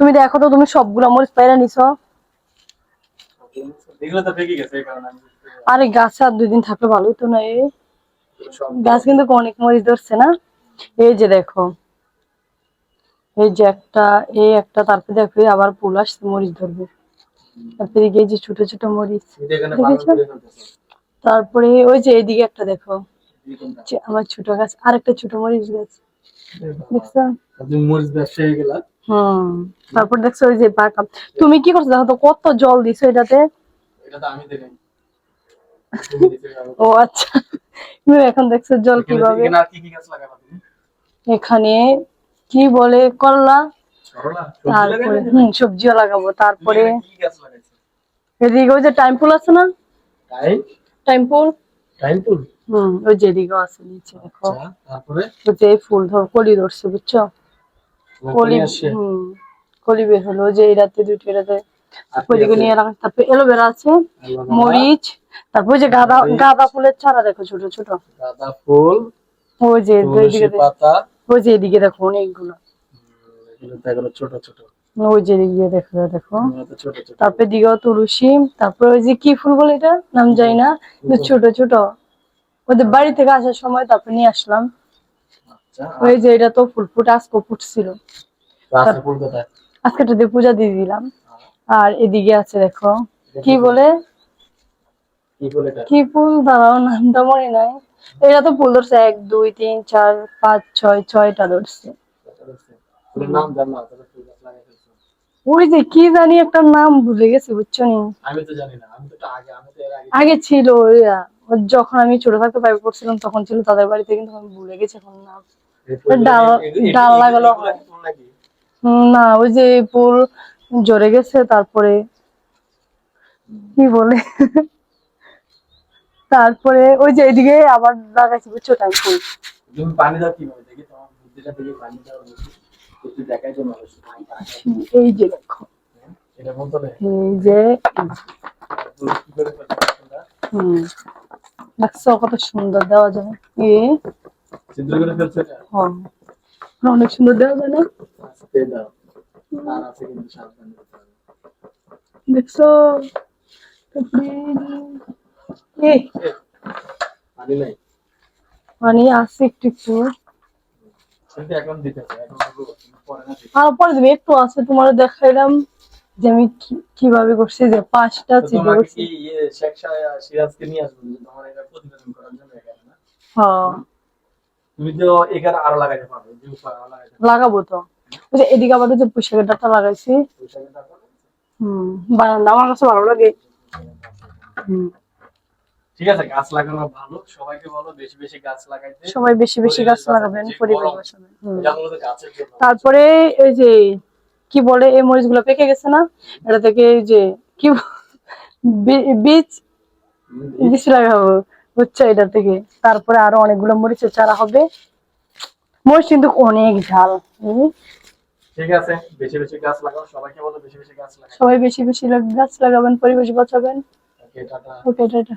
তুমি দেখো তো তুমি সবগুলো মরিচ পাইরা নিছো। আরে গাছ আর দুই দিন থাকলে ভালোই তো না এই গাছ কিন্তু অনেক মরিচ ধরছে না? এই যে দেখো। এই যে একটা এই একটা তারপরে দেখো আবার ফুল আসছে মরিচ ধরবে। তারপরে এই যে ছোট ছোট মরিচ দেখেছ? তারপরে ওই যে এইদিকে একটা দেখো। আমার ছোট গাছ আর একটা ছোট মরিচ গাছ। তারপর দেখছ ওই যে পাকা তুমি কি করছ দেখো তো কত জল দিছো এটাতে। ও আচ্ছা। এখন দেখছ জল কীভাবে? এখানে কি বলে? করলা। তারপরে? হুম সবজিও লাগাবো। তারপরে এদিকে ওই যে টাইম আছে না? টাইম? হুম ওই যে আছে নিচে দেখো। আচ্ছা তারপরে? যে ফুল ধর কলি ধরছে বুঝছ? কলি হুম কলি বের হলো যে এই রাতে দুইটা রাতে ওইদিকে নিয়ে রাখা তারপরে এলোভেরা আছে মরিচ তারপর যে গাঁদা গাঁদা ফুলের চারা দেখো ছোট ছোট। গাঁদা ফুল ওই যে পাতা। ওই যে এদিকে দেখো অনেকগুলো। ছোট ছোট। ওই যে দেখো তারপরে দিকেও তুলসী তারপরে ওই যে কি ফুল বলে এটা? নাম যাই না ছোট ছোট। ওদের বাড়ি থেকে আসার সময় তারপরে নিয়ে আসলাম। আচ্ছা ওই যে এটা তো ফুল ফুটে আজকে ফুটছিল আজকে দিয়ে পূজা দিয়ে দিলাম। আর এদিকে আছে দেখো কি বলে? কি ফুল? দাঁড়াও নামটা মনে নাই। এটা তো ফুল ধরছে এক দুই তিন চার পাঁচ ছয় ছয়টা ধরছে। ওই যে কি জানি একটা নাম ভুলে গেছি বুঝছ নি? আমি তো জানি না আমি তো আগে আমি তো আগে ছিল ওইয়া। ওর যখন আমি ছোট থাকতে পাইপে পড়ছিলাম তখন ছিল তাদের বাড়িতে কিন্তু আমি ভুলে গেছি এখন ফুলগুলো- ডাল- লাগালো না ওই যে ফুল ঝরে গেছে তারপরে কি বলে? তারপরে ওই যে এদিকে আবার লাগাইছি বুঝছ টাইম ফুল পানি দাও কীভাবে? দেখি তোমার বুদ্ধিটা থেকে পানি দাও একটু দেখাই তো মানুষ এই যে দেখো। এটা বলতো না এই যে? হুম। দেখছ কত সুন্দর দেওয়া যায় এ? ছিদ্র করে ফেলছো হ্যাঁ অনেক সুন্দর দেওয়া যায় না। দেখছ? মানে আছে একটু একটু। না আর পরে দেবে একটু আছে তোমার দেখাইলাম। যে আমি কীভাবে করছি যে পাঁচটা করছি ইয়ে সিরাজকে নিয়ে আসব তোমার এটা প্রতিবেদন করার জন্য এখানে না? হ্যাঁ। তুমি তো এখানে আরও লাগাইতে পারবে লাগাবো তো। ওই যে এদিকে আবার যে পুষাকের ডাটা লাগাইছি। পোশাকের হুম বারান্দা আমার কাছে ভালো লাগে। হুম। ঠিক আছে গাছ লাগানো ভালো সবাইকে বলো বেশি বেশি গাছ লাগাইতে। সবাই বেশি বেশি গাছ লাগাবেন পরিবেশ বাঁচাবেন তারপরে এই যে কি বলে এই মরিচগুলো পেকে গেছে না? এটা থেকে এই যে কি বীজ? বীজ। লাগাবো বুঝছ এটা থেকে। তারপরে আরও অনেকগুলো মরিচের চারা হবে। মরিচ কিন্তু অনেক ঝাল। ঠিক আছে বেশি বেশি গাছ লাগাও সবাইকে বলো বেশি বেশি গাছ লাগাই সবাই বেশি বেশি গাছ লাগাবেন পরিবেশ বাঁচাবেন। Okay tata. Okay tata.